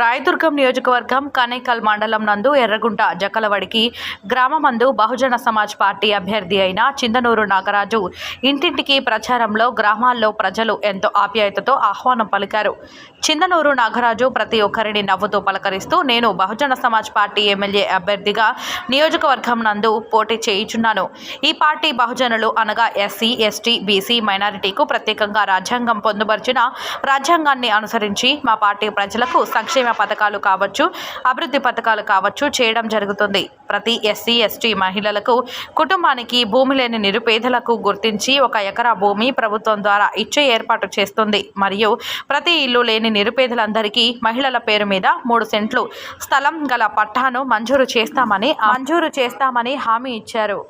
రాయదుర్గం నియోజకవర్గం కనేకల్ మండలం నందు ఎర్రగుంట జకలవడికి గ్రామమందు బహుజన సమాజ్ పార్టీ అభ్యర్థి అయిన చిందనూరు నాగరాజు ఇంటింటికి ప్రచారంలో గ్రామాల్లో ప్రజలు ఎంతో ఆప్యాయతతో ఆహ్వానం పలికారు. చిందనూరు నాగరాజు ప్రతి ఒక్కరిని నవ్వుతూ పలకరిస్తూ నేను బహుజన సమాజ్ పార్టీ ఎమ్మెల్యే అభ్యర్థిగా నియోజకవర్గం నందు పోటీ చేయుచున్నాను. ఈ పార్టీ బహుజనులు అనగా ఎస్సీ ఎస్టీ బీసీ మైనారిటీకు ప్రత్యేకంగా రాజ్యాంగం పొందుపరిచిన రాజ్యాంగాన్ని అనుసరించి మా పార్టీ ప్రజలకు సంక్షేమ పథకాలు కావచ్చు అభివృద్ధి పథకాలు కావచ్చు చేయడం జరుగుతుంది. ప్రతి ఎస్సీ ఎస్టీ మహిళలకు కుటుంబానికి భూమి లేని నిరుపేదలకు గుర్తించి ఒక ఎకరా భూమి ప్రభుత్వం ద్వారా ఇచ్చే ఏర్పాటు చేస్తుంది. మరియు ప్రతి ఇల్లు లేని నిరుపేదలందరికీ మహిళల పేరు మీద మూడు సెంట్లు స్థలం గల పట్టాను మంజూరు చేస్తామని మంజూరు చేస్తామని హామీ ఇచ్చారు.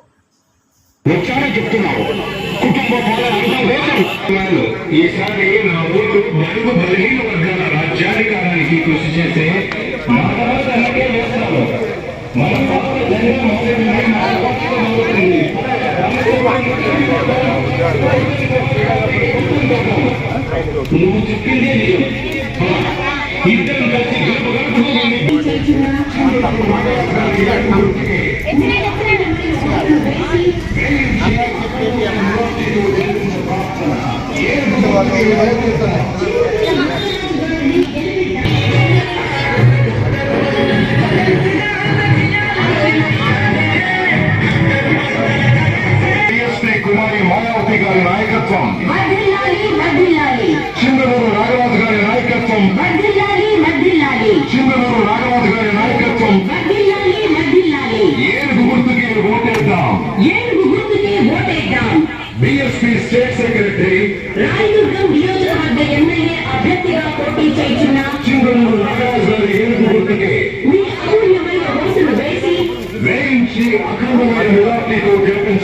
కుటుంబ పాలన అర్థం లేదు ఈసారి నా ఊరు బడుగు బలహీన వర్గాల రాజ్యాధికారానికి కృషి చేసే నువ్వు చెప్పింది. ఇద్దరం కలిసి గడప కుమారి మాయావతి గారి నాయకత్వం. చిందనూరు నాగరాజు గారి నాయకత్వం. చిందనూరు నాగరాజు గారి నాయకత్వం. ఏనుగు గుర్తుకి ఓటేద్దాం. BSP state secretary. రాయదుర్గం నియోజకవర్గ ఎమ్మెల్యే అభ్యర్థిగా పోటీ చేస్తున్న చిందనూరు నాగరాజు గారి ఏనుగు గుర్తుకి. మీ అమూల్యమైన ఓటును వేసి వేయించి అఖండమైన మెజార్టీతో గెలిపించ